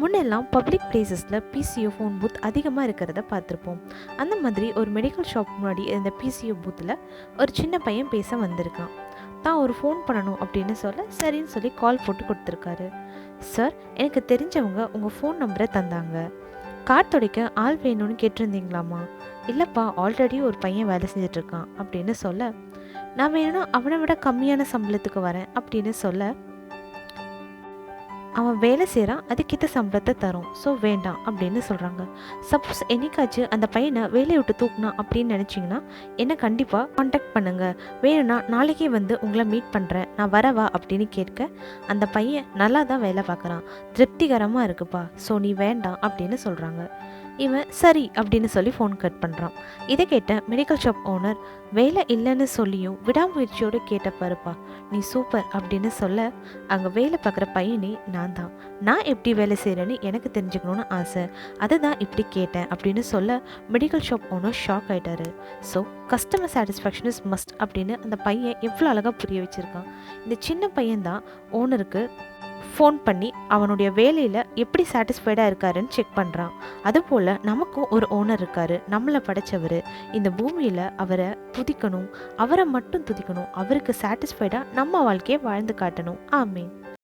முன்னெல்லாம் பப்ளிக் பிளேசஸில் PCO phone booth அதிகமாக இருக்கிறத பார்த்துருப்போம். அந்த மாதிரி ஒரு மெடிக்கல் ஷாப் முன்னாடி இருந்த பிசிஓ பூத்தில் ஒரு சின்ன பையன் பேச வந்திருக்கான். தான் ஒரு ஃபோன் பண்ணணும் அப்படின்னு சொல்ல சரின்னு சொல்லி கால் போட்டு கொடுத்துருக்காரு. சார் எனக்கு தெரிஞ்சவங்க உங்கள் ஃபோன் நம்பரை தந்தாங்க. கார் துடைக்க ஆள் வேணும்னு கேட்டிருந்தீங்களாமா? இல்லைப்பா ஆல்ரெடி ஒரு பையன் வேலை செஞ்சுட்டு இருக்கான் அப்படின்னு சொல்ல நான் வேணும்னா அவனை விட கம்மியான சம்பளத்துக்கு வரேன் அப்படின்னு சொல்ல அவன் வேலை செய்கிறான் அதுக்கேற்ற சம்பளத்தை தரும். ஸோ வேண்டாம் அப்படின்னு சொல்கிறாங்க சப்போஸ் என்னைக்காச்சும் அந்த பையனை வேலையை விட்டு தூக்குனா அப்படின்னு நினச்சிங்கன்னா என்னை கண்டிப்பாக காண்டாக்ட் பண்ணுங்கள் வேணும்னா நாளைக்கே வந்து உங்களை மீட் பண்ணுறேன் நான் வரவா அப்படின்னு கேட்க அந்த பையன் நல்லா தான் வேலை பார்க்குறான். திருப்திகரமாக இருக்குப்பா. ஸோ நீ வேண்டாம் அப்படின்னு சொல்கிறாங்க இவன் சரி அப்படின்னு சொல்லி ஃபோன் கட் பண்ணுறான் இதை கேட்ட மெடிக்கல் ஷாப் ஓனர் வேலை இல்லைன்னு சொல்லியும் விடாமுயற்சியோடு கேட்ட பாருப்பா நீ சூப்பர் அப்படின்னு சொல்ல அங்கே வேலை பார்க்குற பையனே நான் தான். நான் எப்படி வேலை செய்கிறேன்னு எனக்கு தெரிஞ்சுக்கணும்னு ஆசை. அதை தான் இப்படி கேட்டேன் அப்படின்னு சொல்ல மெடிக்கல் ஷாப் ஓனர் ஷாக் ஆகிட்டாரு so customer satisfaction is must அப்படின்னு அந்த பையன் எவ்வளோ அழகாக புரிய வச்சுருக்கான். இந்த சின்ன பையன் தான் ஓனருக்கு ஃபோன் பண்ணி அவனுடைய வேலையில் எப்படி சாட்டிஸ்ஃபைடாக இருக்காருன்னு செக் பண்ணுறான் அதுபோல் நமக்கும் ஒரு ஓனர் இருக்காரு. நம்மளை படைச்சவர். இந்த பூமியில் அவரை துதிக்கணும். அவரை மட்டும் துதிக்கணும். அவருக்கு சாட்டிஸ்ஃபைடாக நம்ம வாழ்க்கையை வாழ்ந்து காட்டணும். ஆமீன்.